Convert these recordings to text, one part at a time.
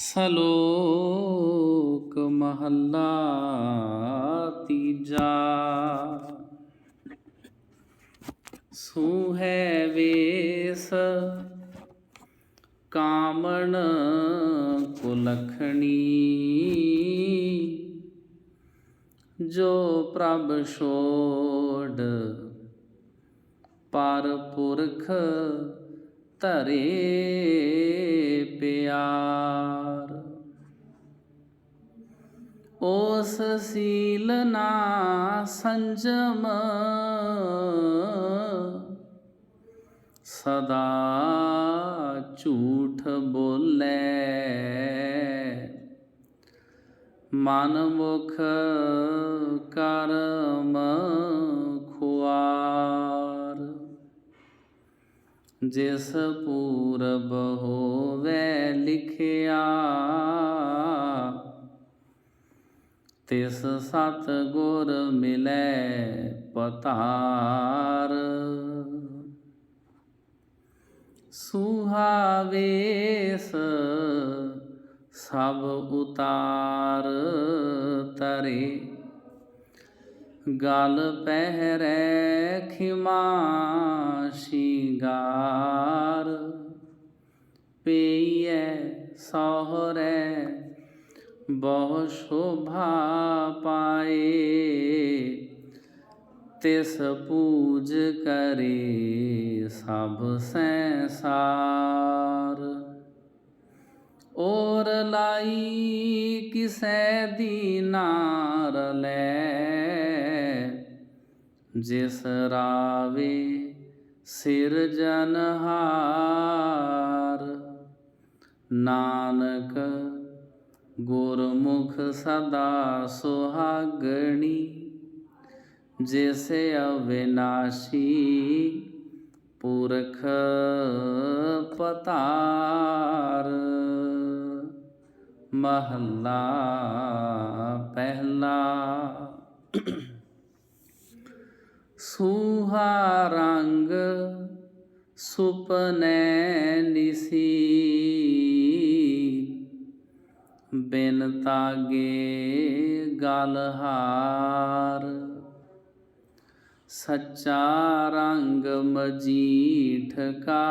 ਸਲੋਕ ਮਹੱਲਾ ਤੀਜਾ। ਸੂਹੈ ਵੇਸ ਕਾਮਣ ਕੁਲਖਣੀ ਜੋ ਪ੍ਰਭ ਛੋੜ ਪਰ ਪੁਰਖ ਧਰੇ ਪਿਆਰ। ਉਸ ਸੀਲ ਨਾ ਸੰਜਮ ਸਦਾ ਝੂਠ ਬੋਲੇ। ਮਨ ਮੁਖ ਕਰਮ ਖੁਆਰ ਜਿਸ ਪੂਰਬ ਹੋਵੇ ਲਿਖਿਆ ਤਿਸ ਸਤ ਗੁਰ ਮਿਲੈ ਪਤਾਰ। ਸੁਹਾਵੇਸ ਸਭ ਉਤਾਰ ਤਰੇ। ਗਲ ਪਹਿਰੈ ਖਿਮਾ ਸ਼ਿੰਗਾਰ ਪਈਐ ਸਹਰੈ ਬਹੁ ਸ਼ੋਭਾ ਪਾਏ ਤਿਸ ਪੂਜ ਕਰੇ ਸਭ ਸੰਸਾਰ ਔਰ ਲਾਈ ਕਿਸੈ ਦੀ ਨਾਰ ਲੈ। ਜਿਸ ਰਾਵੇ ਸਿਰਜਨਹਾਰ ਨਾਨਕ ਗੁਰਮੁਖ ਸਦਾ ਸੁਹਾਗਣੀ। ਜਿਸ ਅਵਿਨਾਸ਼ੀ ਪੁਰਖ ਪਤਾਰ। ਮਹੱਲਾ ਪਹਿਲਾ। ਸੂਹਾ ਰੰਗ ਸੁਪਨੇ ਨਿਸੀ। ਬਿਨ ਤਾਗੇ ਗਲ ਹਾਰ। ਸੱਚਾ ਰੰਗ ਮਜੀਠ ਕਾ।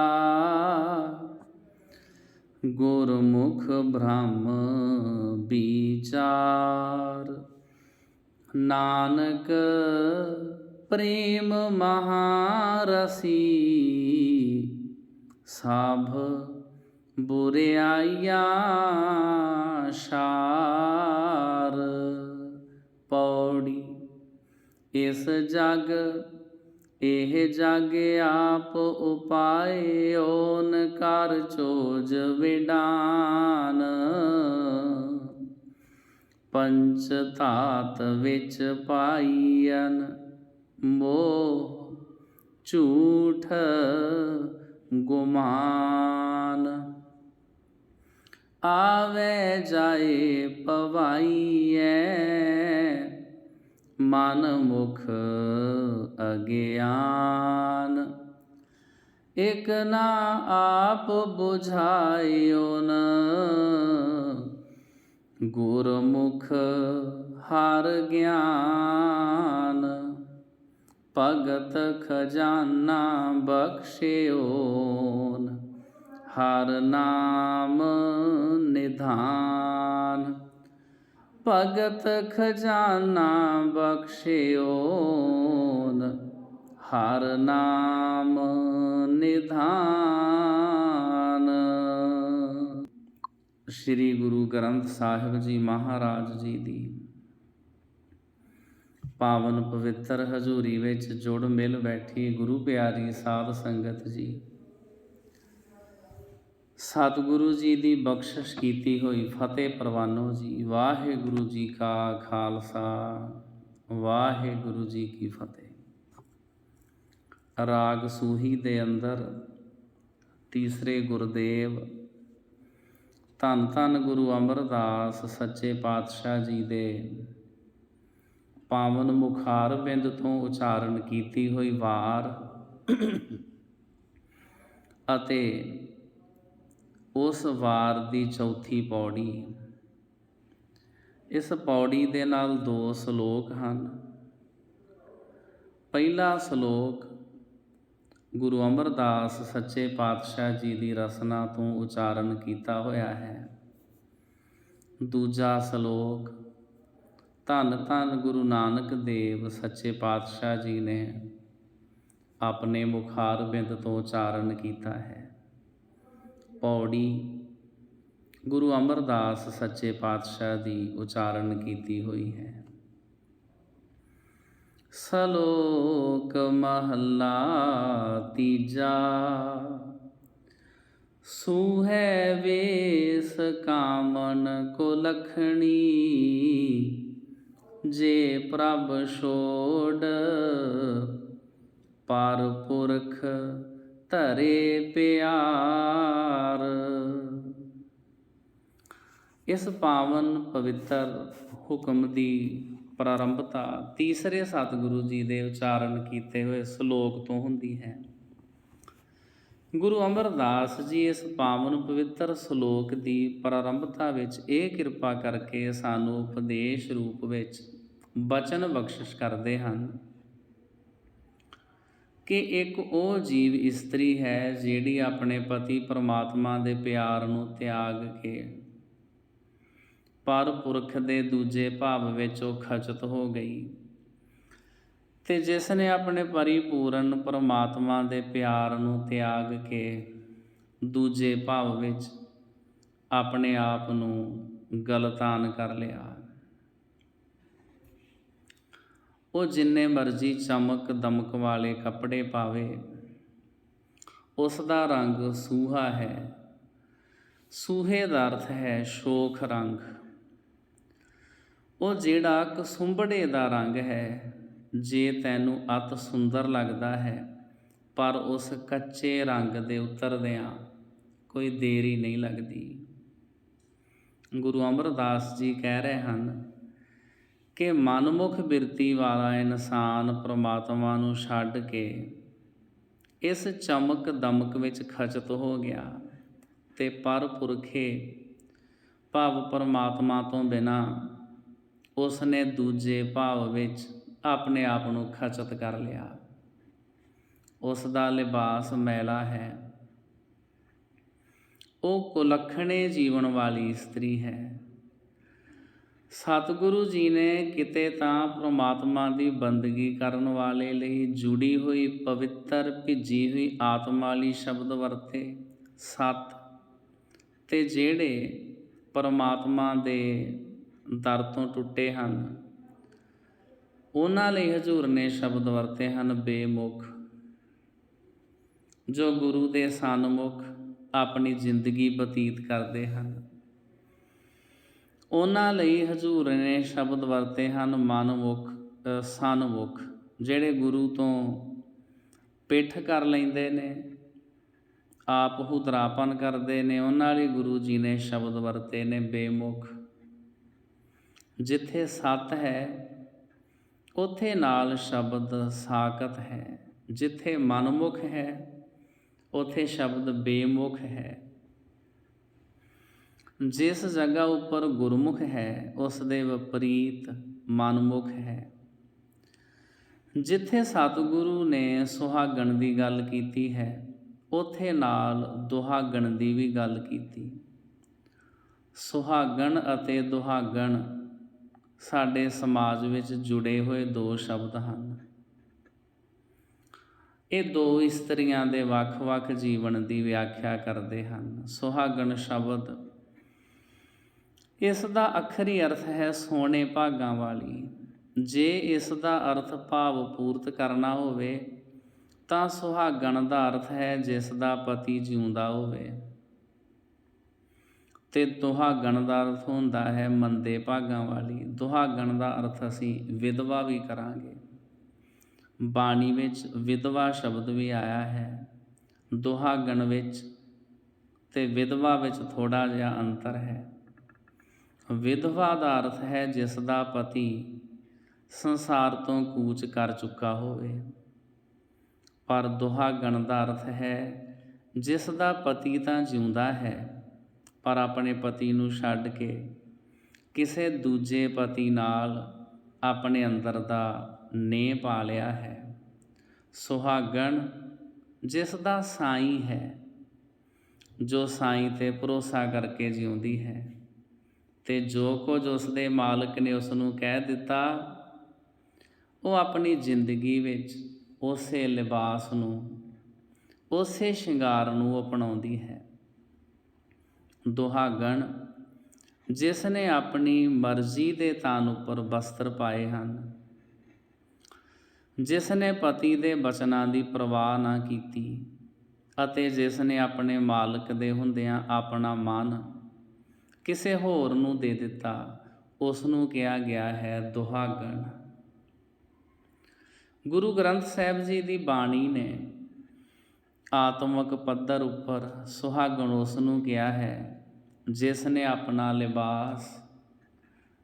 ਗੁਰਮੁਖ ਬ੍ਰਹਮ ਵਿਚਾਰ। ਨਾਨਕ ਪ੍ਰੇਮ ਮਹਾਰਸੀ ਸਭ ਬੁਰਿਆਇਆ ਸ਼ਾਰ। ਪੌੜੀ ਇਸ ਜਗ ਇਹ ਜਗ ਆਪ ਉਪਾਏ ਓਨ ਕਰ ਚੋਜ ਵਿਡਾਨ। ਪੰਚ ਧਾਤ ਵਿੱਚ ਪਾਈਨ ਮੋਹ, ਝੂਠ ਗੁਮਾਨ। ਆਵੇ ਜਾਏ ਪਵਾਈਐ ਮਨ ਮੁਖ ਗਿਆਨ ਇਕ ਨਾ ਆਪ 부ਝਾਇਓ ਨ। ਗੁਰਮੁਖ ਹਰ ਗਿਆਨ। ਭਗਤ ਖਜ਼ਾਨਾ ਬਖਸ਼ਿਓਨ ਹਰ ਨਾਮ ਨਿਧਾਨ। ਭਗਤ ਖਜ਼ਾਨਾ ਬਖਸ਼ਿਓਨ ਹਰ ਨਾਮ ਨਿਧਾਨ। ਸ੍ਰੀ ਗੁਰੂ ਗ੍ਰੰਥ ਸਾਹਿਬ ਜੀ ਮਹਾਰਾਜ ਜੀ ਦੀ ਪਾਵਨ ਪਵਿੱਤਰ ਹਜ਼ੂਰੀ ਵਿੱਚ ਜੁੜ ਮਿਲ ਬੈਠੀ ਗੁਰੂ ਪਿਆਰੀ ਸਾਧ ਸੰਗਤ ਜੀ। ਸਤਿਗੁਰੂ ਜੀ ਦੀ ਬਖਸ਼ਿਸ਼ ਕੀਤੀ ਹੋਈ ਫਤਿਹ ਪ੍ਰਵਾਨੋ ਜੀ, ਵਾਹਿਗੁਰੂ ਜੀ ਕਾ ਖਾਲਸਾ, ਵਾਹਿਗੁਰੂ ਜੀ ਕੀ ਫਤਿਹ। ਰਾਗ ਸੂਹੀ ਦੇ ਅੰਦਰ, ਤੀਸਰੇ ਗੁਰਦੇਵ, ਧੰਨ ਧੰਨ ਗੁਰੂ ਅਮਰਦਾਸ, ਸੱਚੇ ਪਾਤਸ਼ਾਹ ਜੀ ਦੇ ਪਾਵਨ ਮੁਖਾਰ ਬਿੰਦ ਤੋਂ ਉਚਾਰਨ ਕੀਤੀ ਹੋਈ ਵਾਰ ਅਤੇ ਉਸ ਵਾਰ ਦੀ ਚੌਥੀ ਪੌੜੀ। ਇਸ ਪੌੜੀ ਦੇ ਨਾਲ ਦੋ ਸ਼ਲੋਕ ਹਨ। ਪਹਿਲਾ ਸ਼ਲੋਕ ਗੁਰੂ ਅਮਰਦਾਸ ਸੱਚੇ ਪਾਤਸ਼ਾਹ ਜੀ ਦੀ ਰਸਨਾ ਤੋਂ ਉਚਾਰਨ ਕੀਤਾ ਹੋਇਆ ਹੈ। ਦੂਜਾ ਸ਼ਲੋਕ, ਧੰਨ ਧੰਨ ਗੁਰੂ ਨਾਨਕ ਦੇਵ ਸੱਚੇ ਪਾਤਸ਼ਾਹ ਜੀ ਨੇ ਆਪਣੇ ਮੁਖਾਰ ਬਿੰਦ ਤੋਂ ਉਚਾਰਨ ਕੀਤਾ ਹੈ। ਪੌੜੀ, ਗੁਰੂ ਅਮਰਦਾਸ ਸੱਚੇ ਪਾਤਸ਼ਾਹ ਦੀ ਉਚਾਰਨ ਕੀਤੀ ਹੋਈ ਹੈ। ਸਲੋਕ ਮਹੱਲਾ ਤੀਜਾ। ਸੂਹੈ ਵੇਸ ਕਾਮਨ ਕੋ ਲਖਣੀ, ਜੇ ਪ੍ਰਭ ਛੋੜ ਪਰ ਪੁਰਖ ਧਰੇ ਪਿਆਰ। ਇਸ ਪਾਵਨ ਪਵਿੱਤਰ ਹੁਕਮ ਦੀ ਪ੍ਰਾਰੰਭਤਾ ਤੀਸਰੇ ਸਤਿਗੁਰੂ ਜੀ ਦੇ ਉਚਾਰਨ ਕੀਤੇ ਹੋਏ ਸ਼ਲੋਕ ਤੋਂ ਹੁੰਦੀ ਹੈ। ਗੁਰੂ ਅਮਰਦਾਸ ਜੀ ਇਸ ਪਾਵਨ ਪਵਿੱਤਰ ਸ਼ਲੋਕ ਦੀ ਪ੍ਰਾਰੰਭਤਾ ਵਿੱਚ ਇਹ ਕਿਰਪਾ ਕਰਕੇ ਸਾਨੂੰ ਉਪਦੇਸ਼ ਰੂਪ ਵਿੱਚ ਬਚਨ ਬਖਸ਼ਿਸ਼ ਕਰਦੇ ਹਨ ਕਿ ਇੱਕ ਉਹ ਜੀਵ ਇਸਤਰੀ ਹੈ ਜਿਹੜੀ ਆਪਣੇ ਪਤੀ ਪਰਮਾਤਮਾ ਦੇ ਪਿਆਰ ਨੂੰ ਤਿਆਗ ਕੇ ਪਰ ਪੁਰਖ ਦੇ ਦੂਜੇ ਭਾਵ ਵਿੱਚ ਉਹ ਖਚਤ ਹੋ ਗਈ। ਤੇ ਜਿਸ ਨੇ ਆਪਣੇ ਪਰਿਪੂਰਨ ਪਰਮਾਤਮਾ ਦੇ ਪਿਆਰ ਨੂੰ ਤਿਆਗ ਕੇ ਦੂਜੇ ਭਾਵ ਵਿੱਚ ਆਪਣੇ ਆਪ ਨੂੰ ਗਲਤਾਨ ਕਰ ਲਿਆ। ਉਹ ਜਿੰਨੇ ਮਰਜ਼ੀ ਚਮਕ ਦਮਕ ਵਾਲੇ ਕੱਪੜੇ ਪਾਵੇ ਉਸ ਦਾ ਰੰਗ ਸੂਹਾ ਹੈ। ਸੂਹੇ ਦਾ ਅਰਥ ਹੈ ਸ਼ੋਖ ਰੰਗ। ਉਹ ਜਿਹੜਾ ਕਸੁੰਬੜੇ ਦਾ ਰੰਗ ਹੈ, ਜੇ ਤੈਨੂੰ ਅਤ ਸੁੰਦਰ ਲੱਗਦਾ ਹੈ, ਪਰ ਉਸ ਕੱਚੇ ਰੰਗ ਦੇ ਉਤਰਦਿਆਂ ਕੋਈ ਦੇਰੀ ਨਹੀਂ ਲੱਗਦੀ। ਗੁਰੂ ਅਮਰਦਾਸ ਜੀ ਕਹਿ ਰਹੇ ਹਨ ਕਿ ਮਨਮੁਖ ਬਿਰਤੀ ਵਾਲਾ ਇਨਸਾਨ ਪ੍ਰਮਾਤਮਾ ਨੂੰ ਛੱਡ ਕੇ ਇਸ ਚਮਕ ਦਮਕ ਵਿੱਚ ਖਚਤ ਹੋ ਗਿਆ ਤੇ ਪਰ ਪੁਰਖੇ ਭਾਵ ਪਰਮਾਤਮਾ ਤੋਂ ਬਿਨਾ ਉਸ ਨੇ ਦੂਜੇ ਭਾਵ ਵਿੱਚ ਆਪਣੇ ਆਪ ਨੂੰ ਖਚਤ ਕਰ ਲਿਆ। ਉਸ ਦਾ ਲਿਬਾਸ ਮੈਲਾ ਹੈ। ਉਹ ਕੁਲੱਖਣੇ ਜੀਵਨ ਵਾਲੀ ਇਸਤਰੀ ਹੈ। ਸਤਿਗੁਰੂ ਜੀ ਨੇ ਕਿਤੇ ਤਾਂ ਪ੍ਰਮਾਤਮਾ ਦੀ ਬੰਦਗੀ ਕਰਨ ਵਾਲੇ ਲਈ ਜੁੜੀ ਹੋਈ ਪਵਿੱਤਰ ਭਿੱਜੀ ਹੋਈ ਆਤਮਾ ਵਾਲੀ ਸ਼ਬਦ ਵਰਤੇ। ਸਤ ਤੇ ਜਿਹੜੇ ਪਰਮਾਤਮਾ ਦੇ ਦਰ ਤੋਂ ਟੁੱਟੇ ਹਨ। ਉਹਨਾਂ ਲਈ ਹਜੂਰ ਨੇ ਸ਼ਬਦ ਵਰਤੇ ਹਨ, ਬੇਮੁਖ। ਜੋ ਗੁਰੂ ਦੇ ਸਨਮੁਖ ਆਪਣੀ ਜ਼ਿੰਦਗੀ ਬਤੀਤ ਕਰਦੇ ਹਨ। ਉਹਨਾਂ ਲਈ ਹਜੂਰ ਨੇ ਸ਼ਬਦ ਵਰਤੇ ਹਨ, ਮਨਮੁਖ ਸਨਮੁਖ, ਜਿਹੜੇ ਗੁਰੂ ਤੋਂ ਪਿੱਠ ਕਰ ਲੈਂਦੇ ਨੇ, ਆਪ ਹੁਦਰਾਪਨ ਕਰਦੇ ਨੇ। ਉਹਨਾਂ ਲਈ ਗੁਰੂ ਜੀ ਨੇ ਸ਼ਬਦ ਵਰਤੇ ਨੇ, ਬੇਮੁਖ। ਜਿੱਥੇ ਸਤ ਹੈ, ਉਥੇ ਨਾਲ ਸ਼ਬਦ ਸਾਕਤ ਹੈ। ਜਿੱਥੇ ਮਨਮੁਖ ਹੈ, ਉਥੇ ਸ਼ਬਦ ਬੇਮੁਖ ਹੈ। ਜਿਸ ਜਗ੍ਹਾ ਉੱਪਰ ਗੁਰਮੁਖ ਹੈ ਉਸ ਦੇ ਵਿਪਰੀਤ ਮਨਮੁਖ ਹੈ। ਜਿੱਥੇ ਸਤਿਗੁਰੂ ਨੇ ਸੁਹਾਗਣ ਦੀ ਗੱਲ ਕੀਤੀ ਹੈ, ਉਥੇ ਨਾਲ ਦੁਹਾਗਣ ਦੀ ਵੀ ਗੱਲ ਕੀਤੀ। ਸੁਹਾਗਣ ਅਤੇ ਦੁਹਾਗਣ ਸਾਡੇ ਸਮਾਜ ਵਿੱਚ ਜੁੜੇ ਹੋਏ ਦੋ ਸ਼ਬਦ ਹਨ। ਇਹ ਦੋ ਇਸਤਰੀਆਂ ਦੇ ਵੱਖ-ਵੱਖ ਜੀਵਨ ਦੀ ਵਿਆਖਿਆ ਕਰਦੇ ਹਨ। ਸੁਹਾਗਣ ਸ਼ਬਦ। ਇਸ ਦਾ ਅਖਰੀ ਅਰਥ ਹੈ ਸੋਨੇ ਭਾਗਾਂ ਵਾਲੀ। ਜੇ ਇਸ ਦਾ ਅਰਥ ਭਾਵ ਪੂਰਤ ਕਰਨਾ ਹੋਵੇ, ਤਾਂ ਸੁਹਾਗਣ ਦਾ ਅਰਥ ਹੈ ਜਿਸ ਦਾ ਪਤੀ ਜਿਉਂਦਾ ਹੋਵੇ। ਅਤੇ ਦੁਹਾਗਣ ਦਾ ਅਰਥ ਹੁੰਦਾ ਹੈ ਮੰਦੇ ਭਾਗਾਂ ਵਾਲੀ। ਦੁਹਾਗਣ ਦਾ ਅਰਥ ਅਸੀਂ ਵਿਧਵਾ ਵੀ ਕਰਾਂਗੇ। ਬਾਣੀ ਵਿੱਚ ਵਿਧਵਾ ਸ਼ਬਦ ਵੀ ਆਇਆ ਹੈ। ਦੁਹਾਗਣ ਵਿੱਚ ਤੇ ਵਿਧਵਾ ਵਿੱਚ ਥੋੜਾ ਜਿਹਾ ਅੰਤਰ ਹੈ। ਵਿਧਵਾ ਦਾ ਅਰਥ ਹੈ ਜਿਸ ਦਾ ਪਤੀ ਸੰਸਾਰ ਤੋਂ ਕੂਚ ਕਰ ਚੁੱਕਾ ਹੋਵੇ। ਪਰ ਦੁਹਾਗਣ ਦਾ ਅਰਥ ਹੈ ਜਿਸ ਦਾ ਪਤੀ ਤਾਂ ਜਿਉਂਦਾ ਹੈ ਪਰ ਆਪਣੇ ਪਤੀ ਨੂੰ ਛੱਡ ਕੇ ਕਿਸੇ ਦੂਜੇ ਪਤੀ ਨਾਲ ਆਪਣੇ ਅੰਦਰ ਦਾ ਨੇ ਪਾ ਲਿਆ ਹੈ। ਸੁਹਾਗਣ ਜਿਸ ਦਾ ਸਾਈਂ ਹੈ, ਜੋ ਸਾਈਂ ਤੇ ਭਰੋਸਾ ਕਰਕੇ ਜਿਉਂਦੀ ਹੈ ਤੇ ਜੋ ਕੁਝ ਉਸ ਦੇ ਮਾਲਕ ਨੇ ਉਸ ਨੂੰ ਕਹਿ ਦਿੱਤਾ, ਉਹ ਆਪਣੀ ਜ਼ਿੰਦਗੀ ਵਿੱਚ ਉਸੇ ਲਿਬਾਸ ਨੂੰ, ਉਸੇ ਸ਼ਿੰਗਾਰ ਨੂੰ ਅਪਣਾਉਂਦੀ ਹੈ। ਦੁਹਾਗਣ ਜਿਸ ਨੇ ਆਪਣੀ ਮਰਜ਼ੀ ਦੇ ਤਨ ਉੱਪਰ ਬਸਤਰ ਪਾਏ ਹਨ ਜਿਸ ਨੇ ਪਤੀ ਦੇ ਬਚਨਾਂ ਦੀ ਪਰਵਾਹ ਨਾ ਕੀਤੀ ਅਤੇ ਜਿਸ ਨੇ ਆਪਣੇ ਮਾਲਕ ਦੇ ਹੁੰਦਿਆਂ ਆਪਣਾ ਮਨ ਕਿਸੇ ਹੋਰ ਨੂੰ ਦੇ ਦਿੱਤਾ ਉਸ ਨੂੰ ਕਿਹਾ ਗਿਆ ਹੈ ਦੁਹਾਗਣ। ਗੁਰੂ ਗ੍ਰੰਥ ਸਾਹਿਬ ਜੀ ਦੀ ਬਾਣੀ ਨੇ ਆਤਮਕ ਪੱਧਰ ਉੱਪਰ ਸੁਹਾਗਣ ਉਸ ਨੂੰ ਕਿਹਾ ਹੈ, ਜਿਸ ਨੇ ਆਪਣਾ ਲਿਬਾਸ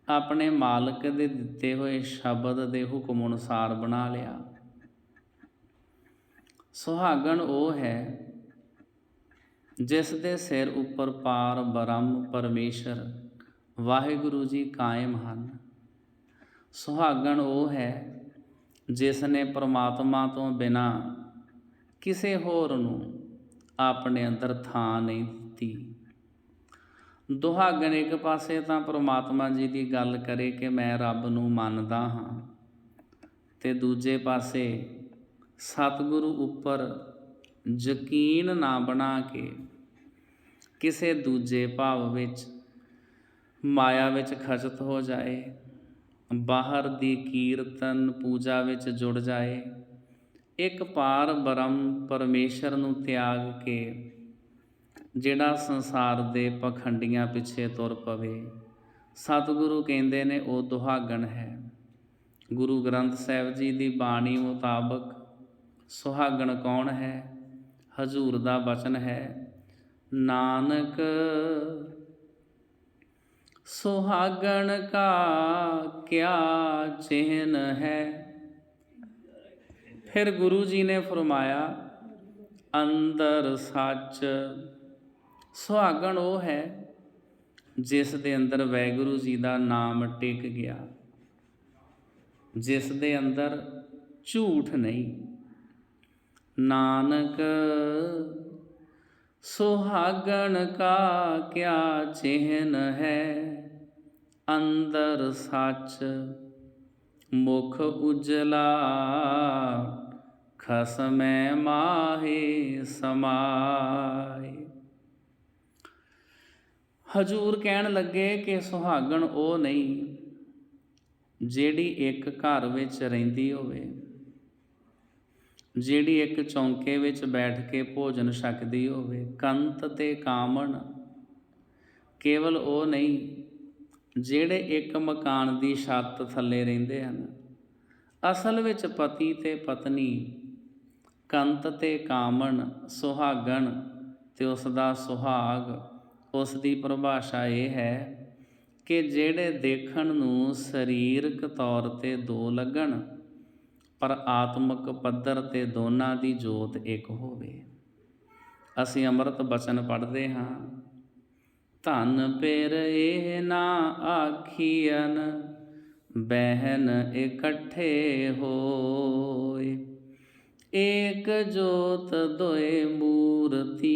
ਆਪਣੇ ਮਾਲਕ ਦੇ ਦਿੱਤੇ ਹੋਏ ਸ਼ਬਦ ਦੇ ਹੁਕਮ ਅਨੁਸਾਰ ਬਣਾ ਲਿਆ। ਸੁਹਾਗਣ ਉਹ ਹੈ ਜਿਸ ਦੇ ਸਿਰ ਉੱਪਰ ਪਾਰ ਬ੍ਰਹਮ ਪਰਮੇਸ਼ਰ ਵਾਹਿਗੁਰੂ ਜੀ ਕਾਇਮ ਹਨ। ਸੁਹਾਗਣ ਉਹ ਹੈ ਜਿਸ ਨੇ ਪ੍ਰਮਾਤਮਾ ਤੋਂ ਬਿਨਾ ਕਿਸੇ ਹੋਰ ਨੂੰ ਆਪਣੇ ਅੰਦਰ ਥਾਂ ਨਹੀਂ ਦਿੱਤੀ। ਦੁਹਾਗਣ ਇੱਕ ਪਾਸੇ ਤਾਂ ਪ੍ਰਮਾਤਮਾ ਜੀ ਦੀ ਗੱਲ ਕਰੇ ਕਿ ਮੈਂ ਰੱਬ ਨੂੰ ਮੰਨਦਾ ਹਾਂ ਤੇ ਦੂਜੇ ਪਾਸੇ ਸਤਿਗੁਰੂ ਉੱਪਰ ਯਕੀਨ ਨਾ ਬਣਾ ਕੇ ਕਿਸੇ ਦੂਜੇ ਭਾਵ ਵਿੱਚ ਮਾਇਆ ਵਿੱਚ ਖਚਤ ਹੋ ਜਾਏ, ਬਾਹਰ ਦੀ ਕੀਰਤਨ ਪੂਜਾ ਵਿੱਚ ਜੁੜ ਜਾਏ ਇੱਕ ਪਾਰ ਬ੍ਰਹਮ ਪਰਮੇਸ਼ਰ ਨੂੰ ਤਿਆਗ ਕੇ ਜਿਹੜਾ ਸੰਸਾਰ ਦੇ ਪਖੰਡੀਆਂ ਪਿੱਛੇ ਤੁਰ ਪਵੇ। ਸਤਿਗੁਰੂ ਕਹਿੰਦੇ ਨੇ, ਉਹ ਦੁਹਾਗਣ ਹੈ। ਗੁਰੂ ਗ੍ਰੰਥ ਸਾਹਿਬ ਜੀ ਦੀ ਬਾਣੀ ਮੁਤਾਬਕ, ਸੁਹਾਗਣ ਕੌਣ ਹੈ? ਹਜ਼ੂਰ ਦਾ ਬਚਨ ਹੈ, ਨਾਨਕ, ਸੁਹਾਗਣ ਕਾ ਕਿਆ ਚਿਹਨ ਹੈ? ਫਿਰ ਗੁਰੂ ਜੀ ਨੇ ਫਰਮਾਇਆ, ਅੰਦਰ ਸੱਚ। ਸੁਹਾਗਣ ਉਹ ਹੈ ਜਿਸ ਦੇ ਅੰਦਰ ਵੈਗੁਰੂ ਜੀ ਦਾ ਨਾਮ ਟਿਕ ਗਿਆ, ਜਿਸ ਦੇ ਅੰਦਰ ਝੂਠ ਨਹੀਂ। ਨਾਨਕ, ਸੁਹਾਗਣ ਕਾ ਕਿਆ ਚਿਹਨ ਹੈ? ਅੰਦਰ ਸੱਚ, ਮੁਖ ਉਜਲਾ। ਖਸਮੈ ਮਾਹੇ ਸਮਾਏ ਹਜੂਰ ਕਹਿਣ ਲੱਗੇ ਕਿ ਸੁਹਾਗਣ ਉਹ ਨਹੀਂ, ਜਿਹੜੀ ਇੱਕ ਘਰ ਵਿੱਚ ਰਹਿੰਦੀ ਹੋਵੇ, ਜਿਹੜੀ ਇੱਕ ਚੌਂਕੇ ਵਿੱਚ ਬੈਠ ਕੇ ਭੋਜਨ ਛਕਦੀ ਹੋਵੇ। ਕੰਤ ਤੇ ਕਾਮਣ ਕੇਵਲ ਉਹ ਨਹੀਂ, ਜਿਹੜੇ ਇੱਕ ਮਕਾਨ ਦੀ ਛੱਤ ਥੱਲੇ ਰਹਿੰਦੇ ਹਨ। ਅਸਲ ਵਿੱਚ ਪਤੀ ਤੇ ਪਤਨੀ ਕੰਤ ਤੇ ਕਾਮਣ ਸੁਹਾਗਣ, ਤੇ ਉਸ ਦਾ ਸੁਹਾਗ ਉਸ ਦੀ ਪਰਿਭਾਸ਼ਾ ਇਹ ਹੈ ਕਿ ਜਿਹੜੇ ਦੇਖਣ ਨੂੰ ਸਰੀਰਕ ਤੌਰ ਤੇ ਦੋ ਲੱਗਣ, ਪਰ ਆਤਮਿਕ ਪੱਧਰ ਤੇ ਦੋਨਾਂ ਦੀ ਜੋਤ ਇੱਕ ਹੋਵੇ। ਅਸੀਂ ਅੰਮ੍ਰਿਤ ਬਚਨ ਪੜ੍ਹਦੇ ਹਾਂ, ਧਨ ਪੇਰ ਇਹ ਨਾ ਆਖੀਨ ਬਹਿਨ ਇਕੱਠੇ ਹੋਏ। ਏਕ ਜੋਤ ਦੋਏ ਮੂਰਤੀ,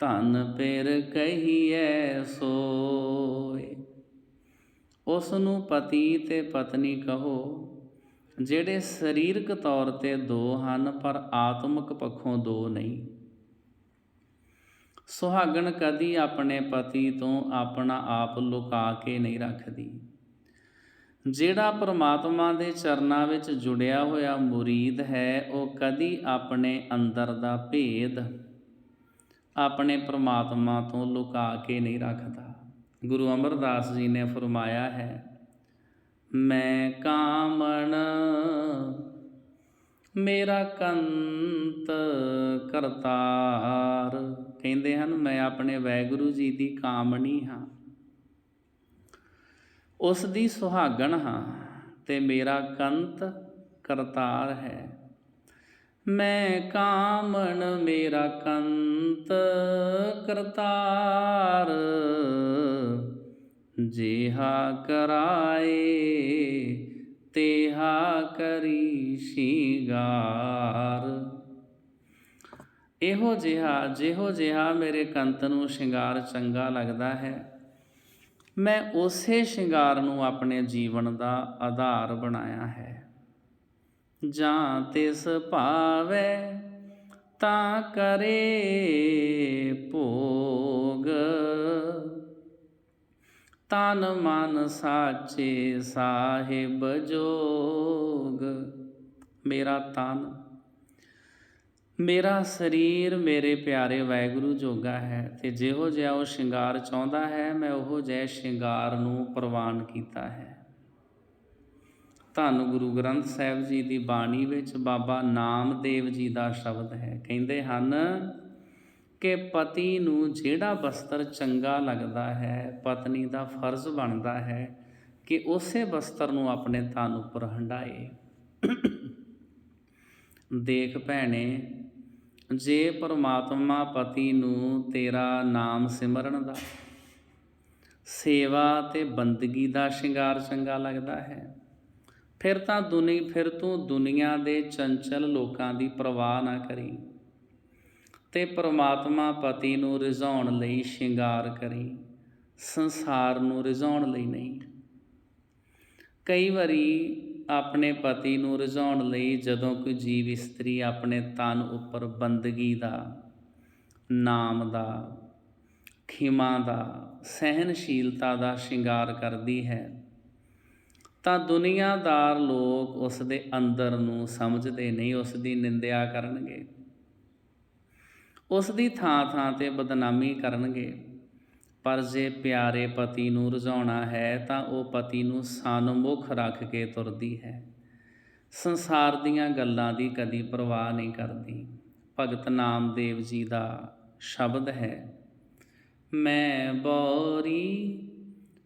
ਧਨ ਪੇਰ ਕਹੀਐ ਸੋਏ। ਉਸ ਨੂੰ ਪਤੀ ਤੇ ਪਤਨੀ ਕਹੋ, ਜਿਹੜੇ ਸਰੀਰਕ ਤੌਰ ਤੇ ਦੋ ਹਨ, ਪਰ ਆਤਮਿਕ ਪੱਖੋਂ ਦੋ ਨਹੀਂ। ਸੁਹਾਗਣ ਕਦੀ ਆਪਣੇ ਪਤੀ ਤੋਂ ਆਪਣਾ ਆਪ ਲੁਕਾ ਕੇ ਨਹੀਂ ਰੱਖਦੀ। ਜਿਹੜਾ ਪਰਮਾਤਮਾ ਦੇ ਚਰਨਾਂ ਵਿੱਚ ਜੁੜਿਆ ਹੋਇਆ ਮੁਰੀਦ ਹੈ, ਉਹ ਕਦੀ ਆਪਣੇ ਅੰਦਰ ਦਾ ਭੇਦ ਆਪਣੇ ਪਰਮਾਤਮਾ ਤੋਂ ਲੁਕਾ ਕੇ ਨਹੀਂ ਰੱਖਦਾ। ਗੁਰੂ ਅਮਰਦਾਸ ਜੀ ਨੇ ਫਰਮਾਇਆ ਹੈ, ਮੈਂ ਕਾਮਣ, ਮੇਰਾ ਕੰਤ ਕਰਤਾਰ। ਕਹਿੰਦੇ ਹਨ, ਮੈਂ ਆਪਣੇ ਵੈਗੁਰੂ ਜੀ ਦੀ ਕਾਮਣੀ ਹਾਂ। ਉਸ ਦੀ ਸੁਹਾਗਣ ਹਾਂ ਤੇ ਮੇਰਾ ਕੰਤ ਕਰਤਾਰ ਹੈ। ਮੈਂ ਕਾਮਣ ਮੇਰਾ ਕੰਤ ਕਰਤਾਰ, ਜਿਹਾ ਕਰਾਏ ਤੇਹਾ ਕਰੀ ਸ਼ਿੰਗਾਰ। ਇਹੋ ਜਿਹਾ, ਜਿਹੋ ਜਿਹਾ ਮੇਰੇ ਕੰਤ ਨੂੰ ਸ਼ਿੰਗਾਰ ਚੰਗਾ ਲੱਗਦਾ ਹੈ। ਮੈਂ ਉਸੇ ਸ਼ਿੰਗਾਰ ਨੂੰ ਆਪਣੇ ਜੀਵਨ ਦਾ ਆਧਾਰ ਬਣਾਇਆ ਹੈ। ਜਾਂ ਤਿਸ ਭਾਵੈ ਤਾਂ ਕਰੇ ਭੋਗ। ਤਨ ਮਨ ਸਾਚੇ ਸਾਹਿਬ ਜੋਗ। ਮੇਰਾ ਤਨ ਮੇਰਾ ਸਰੀਰ ਮੇਰੇ ਪਿਆਰੇ ਵਾਹਿਗੁਰੂ ਜੋਗਾ ਹੈ ਤੇ ਜਿਹੋ ਜਿਹਾ ਉਹ ਸ਼ਿੰਗਾਰ ਚਾਹੁੰਦਾ ਹੈ, ਮੈਂ ਉਹੋ ਜਿਹਾ ਸ਼ਿੰਗਾਰ ਨੂੰ ਪ੍ਰਵਾਨ ਕੀਤਾ ਹੈ। ਧੰਨ ਗੁਰੂ ਗ੍ਰੰਥ ਸਾਹਿਬ ਜੀ ਦੀ ਬਾਣੀ ਵਿੱਚ ਬਾਬਾ ਨਾਮਦੇਵ ਜੀ ਦਾ ਸ਼ਬਦ ਹੈ। ਕਹਿੰਦੇ ਹਨ ਕਿ ਪਤੀ ਨੂੰ ਜਿਹੜਾ ਬਸਤਰ ਚੰਗਾ ਲੱਗਦਾ ਹੈ, ਪਤਨੀ ਦਾ ਫਰਜ਼ ਬਣਦਾ ਹੈ ਕਿ ਉਸੇ ਬਸਤਰ ਨੂੰ ਆਪਣੇ ਤਨ ਉੱਪਰ ਹੰਡਾਏ। ਦੇਖ ਭੈਣੇ, ਜੇ ਪਰਮਾਤਮਾ ਪਤੀ ਨੂੰ ਤੇਰਾ ਨਾਮ ਸਿਮਰਨ ਦਾ, ਸੇਵਾ ਤੇ ਬੰਦਗੀ ਦਾ ਸ਼ਿੰਗਾਰ ਚੰਗਾ ਲੱਗਦਾ ਹੈ। ਫਿਰ ਤਾਂ ਦੁਨੀ, ਫਿਰ ਤੂੰ ਦੁਨੀਆ ਦੇ ਚੰਚਲ ਲੋਕਾਂ ਦੀ ਪਰਵਾਹ ਨਾ ਕਰੀ ਤੇ ਪਰਮਾਤਮਾ ਪਤੀ ਨੂੰ ਰਿਜ਼ਾਉਣ ਲਈ ਸ਼ਿੰਗਾਰ ਕਰੀ, ਸੰਸਾਰ ਨੂੰ ਰਿਜ਼ਾਉਣ ਲਈ ਨਹੀਂ। ਕਈ ਵਾਰੀ ਆਪਣੇ ਪਤੀ ਨੂੰ ਰਿਜ਼ਾਉਣ ਲਈ ਜਦੋਂ ਕੋਈ ਜੀਵ ਇਸਤਰੀ ਆਪਣੇ ਤਨ ਉੱਪਰ ਬੰਦਗੀ ਦਾ, ਨਾਮ ਦਾ, ਖਿਮਾ ਦਾ, ਸਹਿਨਸ਼ੀਲਤਾ ਦਾ ਸ਼ਿੰਗਾਰ ਕਰਦੀ ਹੈ, ਤਾਂ ਦੁਨੀਆਦਾਰ ਲੋਕ ਉਸ ਦੇ ਅੰਦਰ ਨੂੰ ਸਮਝਦੇ ਨਹੀਂ, ਉਸ ਦੀ ਨਿੰਦਿਆ ਕਰਨਗੇ। ਉਸ ਦੀ ਥਾਂ ਥਾਂ ਤੇ ਬਦਨਾਮੀ ਕਰਨਗੇ। ਪਰ ਜੇ ਪਿਆਰੇ ਪਤੀ ਨੂੰ ਰਜ਼ਾਉਣਾ ਹੈ ਤਾਂ ਉਹ ਪਤੀ ਨੂੰ ਸਨਮੁਖ ਰੱਖ ਕੇ ਤੁਰਦੀ ਹੈ। ਸੰਸਾਰ ਦੀਆਂ ਗੱਲਾਂ ਦੀ ਕਦੀ ਪਰਵਾਹ ਨਹੀਂ ਕਰਦੀ। ਭਗਤ ਨਾਮਦੇਵ ਜੀ ਦਾ ਸ਼ਬਦ ਹੈ, ਮੈਂ ਬੋਰੀ,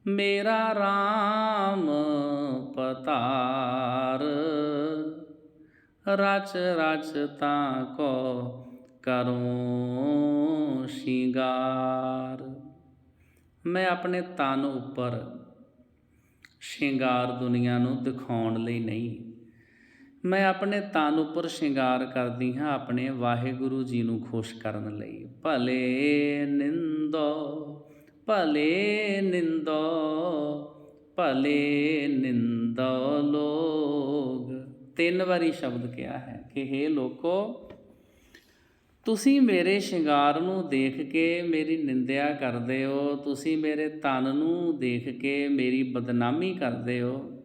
ਮੇਰਾ RAM ਪਤਾਰ। ਰਚ ਰਚ ਤਾਂ ਕੋ ਕਰੂੰ ਸ਼ਿੰਗਾਰ। ਮੈਂ ਆਪਣੇ ਤਨ ਉੱਪਰ ਸ਼ਿੰਗਾਰ ਦੁਨੀਆ ਨੂੰ ਦਿਖਾਉਣ ਲਈ ਨਹੀਂ। ਮੈਂ ਆਪਣੇ ਤਨ ਉੱਪਰ ਸ਼ਿੰਗਾਰ ਕਰਦੀ ਹਾਂ ਆਪਣੇ ਵਾਹਿਗੁਰੂ ਜੀ ਨੂੰ ਖੁਸ਼ ਕਰਨ ਲਈ। ਭਲੇ ਨਿੰਦੋ ਭਲੇ ਨਿੰਦੋ ਭਲੇ ਨਿੰਦੋ ਲੋਗ। ਤਿੰਨ ਵਾਰੀ ਸ਼ਬਦ ਕਿਹਾ ਹੈ ਕਿ हे ਲੋਕੋ ਤੁਸੀਂ ਮੇਰੇ ਸ਼ਿੰਗਾਰ ਨੂੰ ਦੇਖ ਕੇ ਮੇਰੀ ਨਿੰਦਿਆ ਕਰਦੇ ਹੋ, ਤੁਸੀਂ ਮੇਰੇ ਤਨ ਨੂੰ ਦੇਖ ਕੇ ਮੇਰੀ ਬਦਨਾਮੀ ਕਰਦੇ ਹੋ,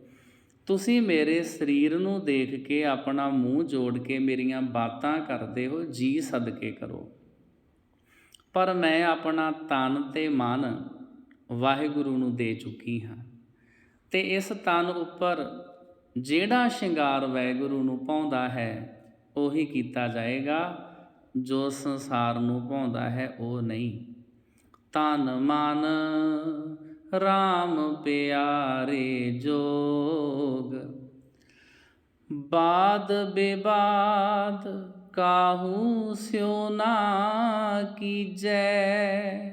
ਤੁਸੀਂ ਮੇਰੇ ਸਰੀਰ ਨੂੰ ਦੇਖ ਕੇ ਆਪਣਾ ਮੂੰਹ ਜੋੜ ਕੇ ਮੇਰੀਆਂ ਬਾਤਾਂ ਕਰਦੇ ਹੋ, ਜੀ ਸਦਕੇ ਕਰੋ। ਪਰ ਮੈਂ ਆਪਣਾ ਤਨ ਤੇ ਮਨ ਵਾਹਿਗੁਰੂ ਨੂੰ ਦੇ ਚੁੱਕੀ ਹਾਂ ਤੇ ਇਸ ਤਨ ਉੱਪਰ ਜਿਹੜਾ ਸ਼ਿੰਗਾਰ ਵਾਹਿਗੁਰੂ ਨੂੰ ਪਾਉਂਦਾ ਹੈ, ਉਹੀ ਕੀਤਾ ਜਾਏਗਾ। ਜੋ ਸੰਸਾਰ ਨੂੰ ਭਾਉਂਦਾ ਹੈ ਉਹ ਨਹੀਂ। ਤਨ ਮਨ RAM ਪਿਆਰੇ ਜੋਗ। ਬਾਦ ਬੇਬਾਦ ਕਾਹੂ ਸਿਉ ਨਾ ਕੀਜੈ।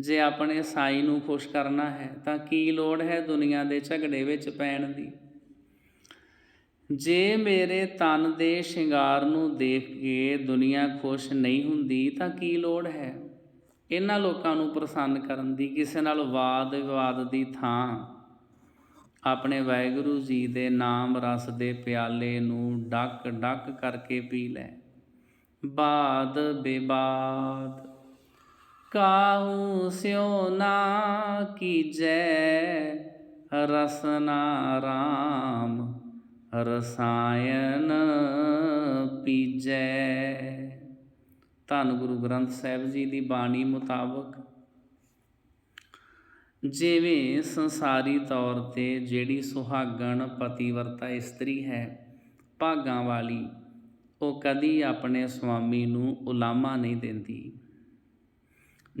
ਜੇ ਆਪਣੇ ਸਾਈ ਨੂੰ ਖੁਸ਼ ਕਰਨਾ ਹੈ ਤਾਂ ਕੀ ਲੋੜ ਹੈ ਦੁਨੀਆ ਦੇ ਝਗੜੇ ਵਿੱਚ ਪੈਣ ਦੀ? ਜੇ ਮੇਰੇ ਤਨ ਦੇ ਸ਼ਿੰਗਾਰ ਨੂੰ ਦੇਖ ਕੇ ਦੁਨੀਆ ਖੁਸ਼ ਨਹੀਂ ਹੁੰਦੀ ਤਾਂ ਕੀ ਲੋੜ ਹੈ? ਇਹਨਾਂ ਲੋਕਾਂ ਨੂੰ ਪ੍ਰਸੰਨ ਕਰਨ ਦੀ ਕਿਸੇ ਨਾਲ ਵਾਦ ਵਿਵਾਦ ਦੀ ਥਾਂ। ਆਪਣੇ ਵਾਹਿਗੁਰੂ ਜੀ ਦੇ ਨਾਮ ਰਸ ਦੇ ਪਿਆਲੇ ਨੂੰ ਡੱਕ ਡੱਕ ਕਰਕੇ ਪੀ ਲੈ। ਬਾਦ ਬੇਬਾਦ। ਕਾਹੂ ਸਿਉ ਨਾ ਕੀਜੈ ਰਸਨਾ ਰਾਮ। ਰਸਾਇਣ ਪੀਜੈ। ਧੰਨ ਗੁਰੂ ਗ੍ਰੰਥ ਸਾਹਿਬ ਜੀ ਦੀ ਬਾਣੀ ਮੁਤਾਬਕ ਜਿਵੇਂ ਸੰਸਾਰੀ ਤੌਰ ਤੇ ਜਿਹੜੀ ਸੁਹਾਗਣ ਪਤੀਵਰਤਾ ਇਸਤਰੀ ਹੈ, ਭਾਗਾਂ ਵਾਲੀ, ਉਹ ਕਦੀ ਆਪਣੇ ਸੁਆਮੀ ਨੂੰ ਉਲਾਮਾ ਨਹੀਂ ਦਿੰਦੀ।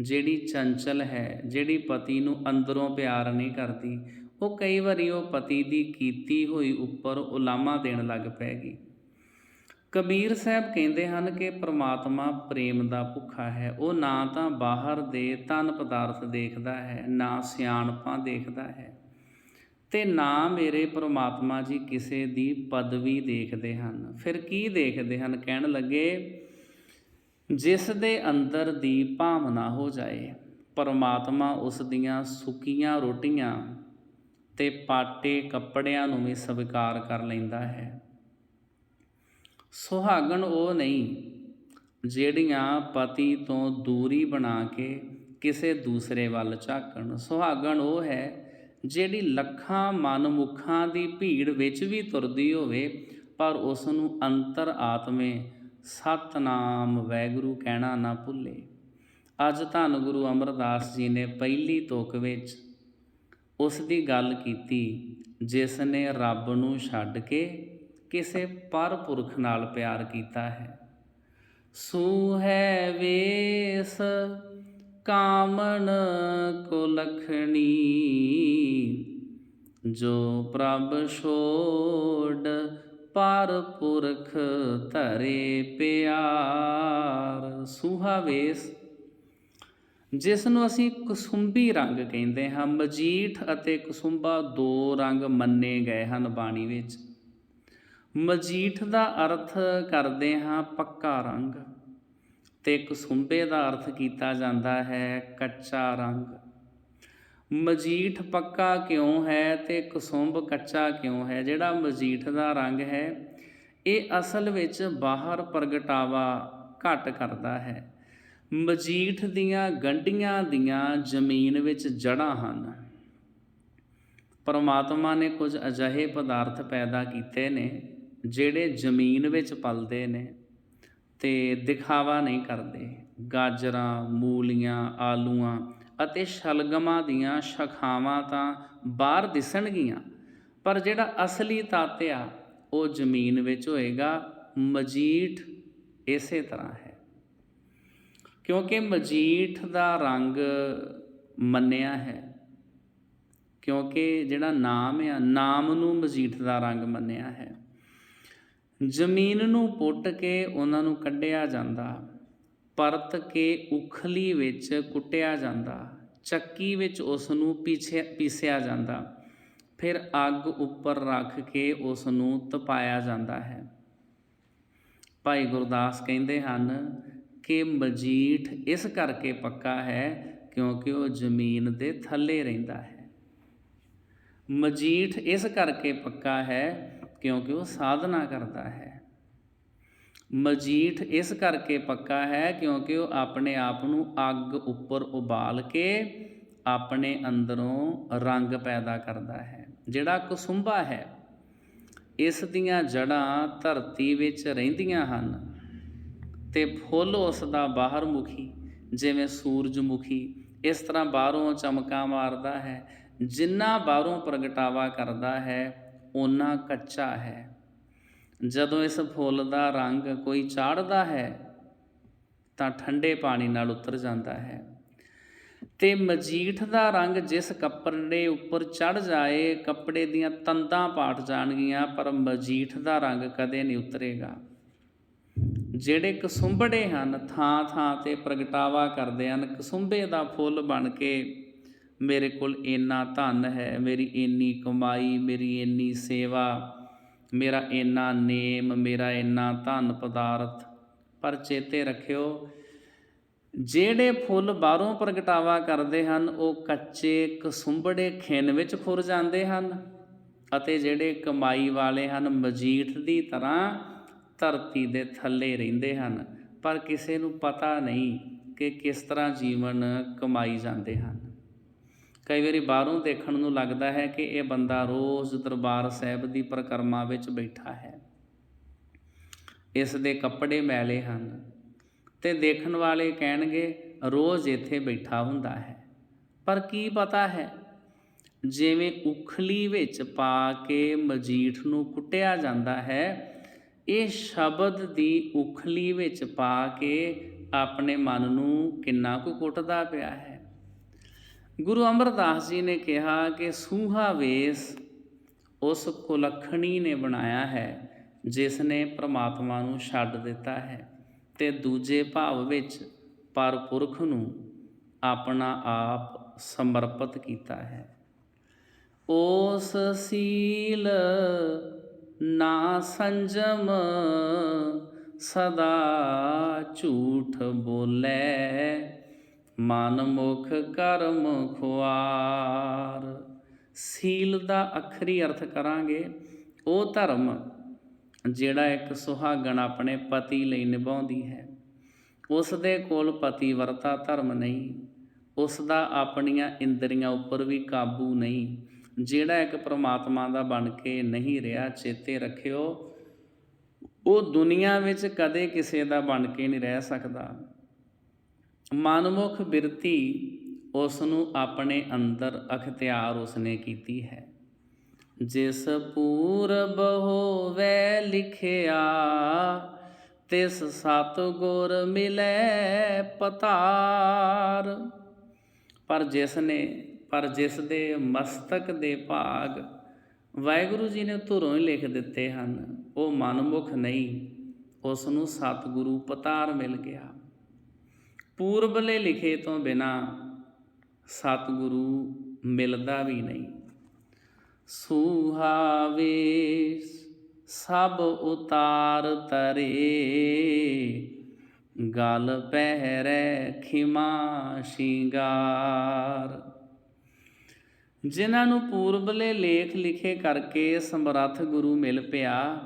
ਜਿਹੜੀ ਚੰਚਲ ਹੈ, ਜਿਹੜੀ ਪਤੀ ਨੂੰ ਅੰਦਰੋਂ ਪਿਆਰ ਨਹੀਂ ਕਰਦੀ ਉਹ ਕਈ ਵਾਰੀ ਉਹ ਪਤੀ ਦੀ ਕੀਤੀ ਹੋਈ ਉੱਪਰ ਉਲਾਮਾ ਦੇਣ ਲੱਗ ਪੈਗੀ। ਕਬੀਰ ਸਾਹਿਬ ਕਹਿੰਦੇ ਹਨ ਕਿ ਪ੍ਰਮਾਤਮਾ ਪ੍ਰੇਮ ਦਾ ਭੁੱਖਾ ਹੈ। ਉਹ ਨਾ ਤਾਂ ਬਾਹਰ ਦੇ ਤਨ ਪਦਾਰਥ ਦੇਖਦਾ ਹੈ, ਨਾ ਸਿਆਣਪਾਂ ਦੇਖਦਾ ਹੈ ਤੇ ਨਾ ਮੇਰੇ ਪ੍ਰਮਾਤਮਾ ਜੀ ਕਿਸੇ ਦੀ ਪਦਵੀ ਦੇਖਦੇ ਹਨ। ਫਿਰ ਕੀ ਦੇਖਦੇ ਹਨ? ਕਹਿਣ ਲੱਗੇ, ਜਿਸ ਦੇ ਅੰਦਰ ਦੀ ਭਾਵਨਾ ਹੋ ਜਾਏ, ਪਰਮਾਤਮਾ ਉਸ ਦੀਆਂ ਸੁੱਕੀਆਂ ਰੋਟੀਆਂ ਤੇ ਪਾਟੇ ਕੱਪੜਿਆਂ ਨੂੰ ਵੀ ਸਵੀਕਾਰ ਕਰ ਲੈਂਦਾ ਹੈ। ਸੁਹਾਗਣ ਉਹ ਨਹੀਂ, ਜਿਹੜੀਆਂ ਪਤੀ ਤੋਂ ਦੂਰੀ ਬਣਾ ਕੇ ਕਿਸੇ ਦੂਸਰੇ ਵੱਲ ਝਾਕਣ। ਸੁਹਾਗਣ ਉਹ ਹੈ ਜਿਹੜੀ ਲੱਖਾਂ ਮਨਮੁਖਾਂ ਦੀ ਭੀੜ ਵਿੱਚ ਵੀ ਤੁਰਦੀ ਹੋਵੇ, ਪਰ ਉਸ ਨੂੰ ਅੰਤਰ ਆਤਮੇ ਸਤਨਾਮ ਵੈਗੁਰੂ ਕਹਿਣਾ ਨਾ ਭੁੱਲੇ। ਅੱਜ ਧੰਨ ਗੁਰੂ ਅਮਰਦਾਸ ਜੀ ਨੇ ਪਹਿਲੀ ਤੁਕ ਵਿੱਚ ਉਸ ਦੀ ਗੱਲ ਕੀਤੀ ਜਿਸ ਨੇ ਰੱਬ ਨੂੰ ਛੱਡ ਕੇ ਕਿਸੇ ਪਰ ਪੁਰਖ ਨਾਲ ਪਿਆਰ ਕੀਤਾ ਹੈ। ਸੂ ਹੈ ਵੇਸ, ਕਾਮਣ ਕੋ ਲਖਣੀ ਜੋ ਪ੍ਰਭ ਛੋੜ ਪਰ ਪੁਰਖ ਧਰੇ ਪਿਆਰ। ਸੂਹਾਵੇਸ ਜਿਸ ਨੂੰ ਅਸੀਂ ਕੁਸੁੰਬੀ ਰੰਗ ਕਹਿੰਦੇ ਹਾਂ, ਮਜੀਠ ਅਤੇ ਕੁਸੁੰਬਾ ਦੋ ਰੰਗ ਮੰਨੇ ਗਏ ਹਨ ਬਾਣੀ ਵਿੱਚ। ਮਜੀਠ ਦਾ ਅਰਥ ਕਰਦੇ ਹਾਂ ਪੱਕਾ ਰੰਗ ਤੇ ਕੁਸੁੰਬੇ ਦਾ ਅਰਥ ਕੀਤਾ ਜਾਂਦਾ ਹੈ ਕੱਚਾ ਰੰਗ। ਮਜੀਠ ਪੱਕਾ ਕਿਉਂ ਹੈ ਤੇ ਕੁਸੁੰਬ ਕੱਚਾ ਕਿਉਂ ਹੈ? ਜਿਹੜਾ ਮਜੀਠ ਦਾ ਰੰਗ ਹੈ, ਇਹ ਅਸਲ ਵਿੱਚ ਬਾਹਰ ਪ੍ਰਗਟਾਵਾ ਘਟ ਕਰਦਾ ਹੈ। ਮਜੀਠ ਦੀਆਂ ਗੰਢੀਆਂ ਦੀਆਂ ਜ਼ਮੀਨ ਵਿੱਚ ਜੜਾਂ ਹਨ। ਪਰਮਾਤਮਾ ਨੇ ਕੁਝ ਅਜਿਹੇ ਪਦਾਰਥ ਪੈਦਾ ਕੀਤੇ ਨੇ, ਜਿਹੜੇ ਜ਼ਮੀਨ ਵਿੱਚ ਪਲਦੇ ਨੇ ਤੇ ਦਿਖਾਵਾ ਨਹੀਂ ਕਰਦੇ। ਗਾਜਰਾਂ, ਮੂਲੀਆਂ, ਆਲੂਆਂ ਅਤੇ ਸ਼ਲਗਮਾਂ ਦੀਆਂ ਸ਼ਾਖਾਵਾਂ ਤਾਂ ਬਾਹਰ ਦਿਸਣਗੀਆਂ, ਪਰ ਜਿਹੜਾ ਅਸਲੀ ਤੱਤ ਆ ਉਹ ਜ਼ਮੀਨ ਵਿੱਚ ਹੋਏਗਾ, ਮਜੀਠ ਇਸੇ ਤਰ੍ਹਾਂ ਹੈ। ਕਿਉਂਕਿ ਮਜੀਠ ਦਾ ਰੰਗ ਮੰਨਿਆ ਹੈ। ਕਿਉਂਕਿ ਜਿਹੜਾ ਨਾਮ ਆ, ਨਾਮ ਨੂੰ ਮਜੀਠ ਦਾ ਰੰਗ ਮੰਨਿਆ ਹੈ। ਜ਼ਮੀਨ ਨੂੰ ਪੁੱਟ ਕੇ ਉਹਨਾਂ ਨੂੰ ਕੱਢਿਆ ਜਾਂਦਾ, ਪਰਤ ਕੇ ਉਖਲੀ ਵਿੱਚ ਕੁੱਟਿਆ ਜਾਂਦਾ, ਚੱਕੀ ਵਿੱਚ ਉਸ ਨੂੰ ਪੀਛੇ ਪੀਸਿਆ ਜਾਂਦਾ, ਫਿਰ ਅੱਗ ਉੱਪਰ ਰੱਖ ਕੇ ਉਸ ਨੂੰ ਤਪਾਇਆ ਜਾਂਦਾ ਹੈ। ਭਾਈ ਗੁਰਦਾਸ ਕਹਿੰਦੇ ਹਨ ਕਿ ਮਜੀਠ ਇਸ ਕਰਕੇ ਪੱਕਾ ਹੈ ਕਿਉਂਕਿ ਉਹ ਜ਼ਮੀਨ ਦੇ ਥੱਲੇ ਰਹਿੰਦਾ ਹੈ। ਮਜੀਠ ਇਸ ਕਰਕੇ ਪੱਕਾ ਹੈ ਕਿਉਂਕਿ ਉਹ ਸਾਧਨਾ ਕਰਦਾ ਹੈ। ਮਜੀਠ ਇਸ ਕਰਕੇ ਪੱਕਾ ਹੈ ਕਿਉਂਕਿ ਉਹ ਆਪਣੇ ਆਪ ਨੂੰ ਅੱਗ ਉੱਪਰ ਉਬਾਲ ਕੇ ਆਪਣੇ ਅੰਦਰੋਂ ਰੰਗ ਪੈਦਾ ਕਰਦਾ ਹੈ, ਜਿਹੜਾ ਕੁਸੁੰਬਾ ਹੈ। ਇਸ ਦੀਆਂ ਜੜਾਂ ਧਰਤੀ ਵਿੱਚ ਰਹਿੰਦੀਆਂ ਹਨ। ਤੇ ਫੁੱਲ ਉਸ ਦਾ ਬਾਹਰ ਮੁਖੀ ਜਿਵੇਂ ਸੂਰਜਮੁਖੀ, ਇਸ ਤਰ੍ਹਾਂ ਬਾਹਰੋਂ ਚਮਕਾ ਮਾਰਦਾ ਹੈ। ਜਿੰਨਾ ਬਾਹਰੋਂ ਪ੍ਰਗਟਾਵਾ ਕਰਦਾ ਹੈ, ਓਨਾ ਕੱਚਾ ਹੈ। ਜਦੋਂ ਇਸ ਫੁੱਲ ਦਾ ਰੰਗ ਕੋਈ ਚਾੜਦਾ ਹੈ, ਤਾਂ ਠੰਡੇ ਪਾਣੀ ਨਾਲ ਉਤਰ ਜਾਂਦਾ ਹੈ। ਤੇ ਮਜੀਠ ਦਾ ਰੰਗ ਜਿਸ ਕੱਪੜੇ ਉੱਪਰ ਚੜ ਜਾਏ, ਕੱਪੜੇ ਦੀਆਂ ਤੰਦਾਂ ਪਾਟ ਜਾਣਗੀਆਂ, ਪਰ ਮਜੀਠ ਦਾ ਰੰਗ ਕਦੇ ਨਹੀਂ ਉਤਰੇਗਾ। ਜਿਹੜੇ ਕਸੁੰਬੜੇ ਹਨ, ਥਾਂ ਥਾਂ ਤੇ ਪ੍ਰਗਟਾਵਾ ਕਰਦੇ ਹਨ ਕਸੁੰਬੇ ਦਾ ਫੁੱਲ ਬਣ ਕੇ ਮੇਰੇ ਕੋਲ ਇੰਨਾ ਧਨ ਹੈ, ਮੇਰੀ ਇੰਨੀ ਕਮਾਈ, ਮੇਰੀ ਇੰਨੀ ਸੇਵਾ, ਮੇਰਾ ਇੰਨਾ ਨੇਮ, ਮੇਰਾ ਇੰਨਾ ਧਨ ਪਦਾਰਥ। ਪਰ ਚੇਤੇ ਰੱਖਿਓ, ਜਿਹੜੇ ਫੁੱਲ ਬਾਹਰੋਂ ਪ੍ਰਗਟਾਵਾ ਕਰਦੇ ਹਨ, ਉਹ ਕੱਚੇ ਕਸੁੰਬੜੇ ਖਿੰਨ ਵਿੱਚ ਖੁਰ ਜਾਂਦੇ ਹਨ ਅਤੇ ਜਿਹੜੇ ਕਮਾਈ ਵਾਲੇ ਹਨ, ਮਜੀਠ ਦੀ ਤਰ੍ਹਾਂ ਧਰਤੀ ਦੇ ਥੱਲੇ ਰਹਿੰਦੇ ਹਨ, ਪਰ ਕਿਸੇ ਨੂੰ ਪਤਾ ਨਹੀਂ ਕਿ ਕਿਸ ਤਰ੍ਹਾਂ ਜੀਵਨ ਕਮਾਈ ਜਾਂਦੇ ਹਨ। ਕਈ ਵਾਰੀ ਬਾਹਰੋਂ ਦੇਖਣ ਨੂੰ ਲੱਗਦਾ ਹੈ ਕਿ ਇਹ ਬੰਦਾ ਰੋਜ਼ ਦਰਬਾਰ ਸਾਹਿਬ ਦੀ ਪ੍ਰਕਰਮਾ ਵਿੱਚ ਬੈਠਾ ਹੈ। ਇਸ ਦੇ ਕੱਪੜੇ ਮੈਲੇ ਹਨ ਤੇ ਦੇਖਣ ਵਾਲੇ ਕਹਿਣਗੇ, ਰੋਜ਼ ਇੱਥੇ ਬੈਠਾ ਹੁੰਦਾ ਹੈ। ਪਰ ਕੀ ਪਤਾ ਹੈ? ਜਿਵੇਂ ਉਖਲੀ ਵਿੱਚ ਪਾ ਕੇ ਮਜੀਠ ਨੂੰ ਕੁੱਟਿਆ ਜਾਂਦਾ ਹੈ ਇਹ ਸ਼ਬਦ ਦੀ ਉਖਲੀ ਵਿੱਚ ਪਾ ਕੇ ਆਪਣੇ ਮਨ ਨੂੰ ਕਿੰਨਾ ਕੁ ਕੁੱਟਦਾ ਪਿਆ ਹੈ। ਗੁਰੂ ਅਮਰਦਾਸ ਜੀ ਨੇ ਕਿਹਾ ਕਿ ਸੂਹਾ ਵੇਸ ਉਸ ਕੁਲਖਣੀ ਨੇ ਬਣਾਇਆ ਹੈ, ਜਿਸ ਨੇ ਪ੍ਰਮਾਤਮਾ ਨੂੰ ਛੱਡ ਦਿੱਤਾ ਹੈ ਤੇ ਦੂਜੇ ਭਾਵ ਵਿੱਚ ਪਰਪੁਰਖ ਨੂੰ ਆਪਣਾ ਆਪ ਸਮਰਪਿਤ ਕੀਤਾ ਹੈ। ਉਸ ਸੀਲ ਨਾ ਸੰਜਮ ਸਦਾ ਝੂਠ ਬੋਲੇ। ਮਨ ਮੁਖ ਕਰਮ ਖੁਆਰ। ਸੀਲ ਦਾ ਅਖਰੀ ਅਰਥ ਕਰਾਂਗੇ, ਉਹ ਧਰਮ ਜਿਹੜਾ ਇੱਕ ਸੁਹਾਗਣ ਆਪਣੇ ਪਤੀ ਲਈ ਨਿਭਾਉਂਦੀ ਹੈ। ਉਸ ਦੇ ਕੋਲ ਪਤੀ ਵਰਤਾ ਧਰਮ ਨਹੀਂ ਉਸ ਦਾ ਆਪਣੀਆਂ ਇੰਦਰੀਆਂ ਉੱਪਰ ਵੀ ਕਾਬੂ ਨਹੀਂ। ਜਿਹੜਾ ਇੱਕ ਪ੍ਰਮਾਤਮਾ ਦਾ ਬਣ ਕੇ ਨਹੀਂ ਰਿਹਾ, ਚੇਤੇ ਰੱਖਿਓ। ਉਹ ਦੁਨੀਆ ਵਿੱਚ ਕਦੇ ਕਿਸੇ ਦਾ ਬਣ ਕੇ ਨਹੀਂ ਰਹਿ ਸਕਦਾ। ਮਨਮੁਖ ਬਿਰਤੀ ਉਸ ਨੂੰ ਆਪਣੇ ਅੰਦਰ ਅਖਤਿਆਰ ਉਸਨੇ ਕੀਤੀ ਹੈ। ਜਿਸ ਪੂਰਬ ਹੋਵੇ ਲਿਖਿਆ, ਤਿਸ ਸਤਗੁਰ ਮਿਲੇ ਪਤਾਰ। ਪਰ ਜਿਸ ਨੇ ਪਰ ਜਿਸ ਦੇ ਮਸਤਕ ਦੇ ਭਾਗ ਵਾਹਿਗੁਰੂ ਜੀ ਨੇ ਧੁਰੋਂ ਹੀ ਲਿਖ ਦਿੱਤੇ ਹਨ, ਉਹ ਮਨਮੁਖ ਨਹੀਂ, ਉਸ ਨੂੰ ਸਤਿਗੁਰੂ ਪਤਾਰ ਮਿਲ ਗਿਆ। ਪੂਰਬਲੇ ਲਿਖੇ ਤੋਂ ਬਿਨਾ ਸਤਿਗੁਰੂ ਮਿਲਦਾ ਵੀ ਨਹੀਂ। ਸੁਹਾਵੇ ਸਭ ਉਤਾਰ ਤਰੇ, ਗਲ ਪਹਿਰੇ ਖਿਮਾ ਸ਼ਿੰਗਾਰ। ਜਿਨ੍ਹਾਂ ਨੂੰ ਪੂਰਬਲੇ ਲੇਖ ਲਿਖੇ ਕਰਕੇ ਸਮਰੱਥ ਗੁਰੂ ਮਿਲ ਪਿਆ,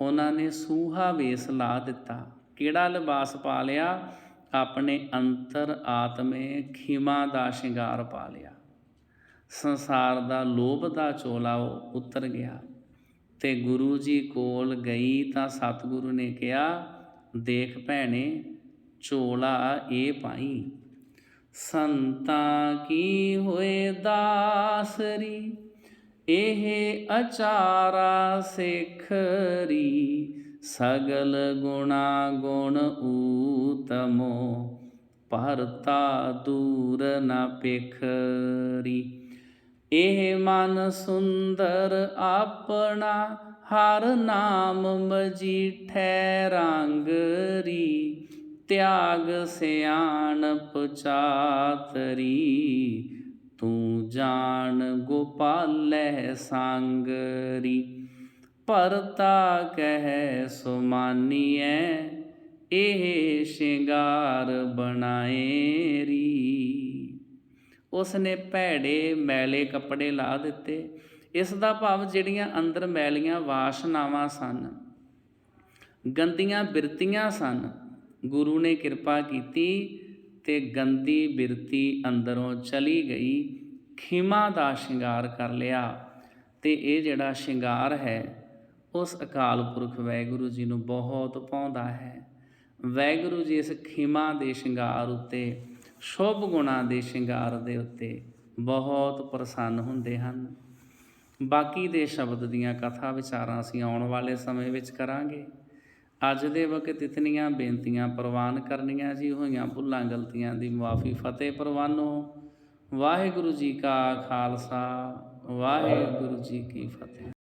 ਉਹਨਾਂ ਨੇ ਸੂਹਾ ਵੇਸ ਲਾ ਦਿੱਤਾ। ਕਿਹੜਾ ਲਿਬਾਸ ਪਾ ਲਿਆ? ਆਪਣੇ ਅੰਤਰ ਆਤਮੇ ਖਿਮਾ ਦਾ ਸ਼ਿੰਗਾਰ ਪਾ ਲਿਆ। ਸੰਸਾਰ ਦਾ ਲੋਭ ਦਾ ਚੋਲਾ ਉਹ ਉਤਰ ਗਿਆ। ਤੇ ਗੁਰੂ ਜੀ ਕੋਲ ਗਈ ਤਾਂ ਸਤਿਗੁਰੂ ਨੇ ਕਿਹਾ, ਦੇਖ ਭੈਣੇ, ਚੋਲਾ ਇਹ ਪਾਈ। ਸੰਤਾਂ ਕੀ ਹੋਏ ਦਾਸਰੀ, ਇਹ ਅਚਾਰਾ ਸਿਖਰੀ, ਸਗਲ ਗੁਣਾ ਗੁਣ ਊਤਮੋ, ਭਰਤਾ ਦੂਰ ਨਾ ਪਿਖਰੀ। ਇਹ ਮਨ ਸੁੰਦਰ ਆਪਣਾ, ਹਰ ਨਾਮ ਮਜੀਠੈ ਰੰਗਰੀ। ਤਿਆਗ ਸਿਆਣਪ ਚਾਤਰੀ, ਤੂੰ ਜਾਣ ਗੋਪਾਲੈ ਸੰਗਰੀ। ਭਰਤਾ ਕਹਿ ਸੁਮਾਨੀਐ, ਇਹ ਸ਼ਿੰਗਾਰ ਬਣਾਏਰੀ। ਉਸ ਨੇ ਭੈੜੇ ਮੈਲੇ ਕੱਪੜੇ ਲਾ ਦਿੱਤੇ। ਇਸ ਦਾ ਭਾਵ ਜਿਹੜੀਆਂ ਅੰਦਰ ਮੈਲੀਆਂ ਵਾਸ਼ਨਾਵਾਂ ਸਨ, ਗੰਦੀਆਂ ਬਿਰਤੀਆਂ ਸਨ ਗੁਰੂ ਨੇ ਕਿਰਪਾ ਕੀਤੀ ਤੇ ਗੰਦੀ ਬਿਰਤੀ ਅੰਦਰੋਂ ਚਲੀ ਗਈ, ਖਿਮਾ ਦਾ ਸ਼ਿੰਗਾਰ ਕਰ ਲਿਆ। ਤੇ ਇਹ ਜਿਹੜਾ ਸ਼ਿੰਗਾਰ ਹੈ, ਉਸ ਅਕਾਲ ਪੁਰਖ ਵਾਹਿਗੁਰੂ ਜੀ ਨੂੰ ਬਹੁਤ ਪਾਉਂਦਾ ਹੈ। ਵੈਗੁਰੂ ਜੀ ਇਸ ਖਿਮਾ ਦੇ ਸ਼ਿੰਗਾਰ ਉੱਤੇ, ਸ਼ੁਭ ਗੁਣਾ ਦੇ ਸ਼ਿੰਗਾਰ ਦੇ ਉੱਤੇ ਬਹੁਤ ਪ੍ਰਸੰਨ ਹੁੰਦੇ ਹਨ। ਬਾਕੀ ਦੇ ਸ਼ਬਦ ਦੀਆਂ ਕਥਾ ਵਿਚਾਰਾਂ ਅਸੀਂ ਆਉਣ ਵਾਲੇ ਸਮੇਂ ਵਿੱਚ ਕਰਾਂਗੇ। ਅੱਜ ਦੇ ਵਕਤ ਇਤਨੀਆਂ ਬੇਨਤੀਆਂ ਪ੍ਰਵਾਨ ਕਰਨੀਆਂ ਜੀ, ਹੋਈਆਂ ਭੁੱਲਾਂ ਗਲਤੀਆਂ ਦੀ ਮੁਆਫੀ ਫਤਿਹ ਪ੍ਰਵਾਨੋ। ਵਾਹਿਗੁਰੂ ਜੀ ਕਾ ਖਾਲਸਾ, ਵਾਹਿਗੁਰੂ ਜੀ ਕੀ ਫਤਿਹ।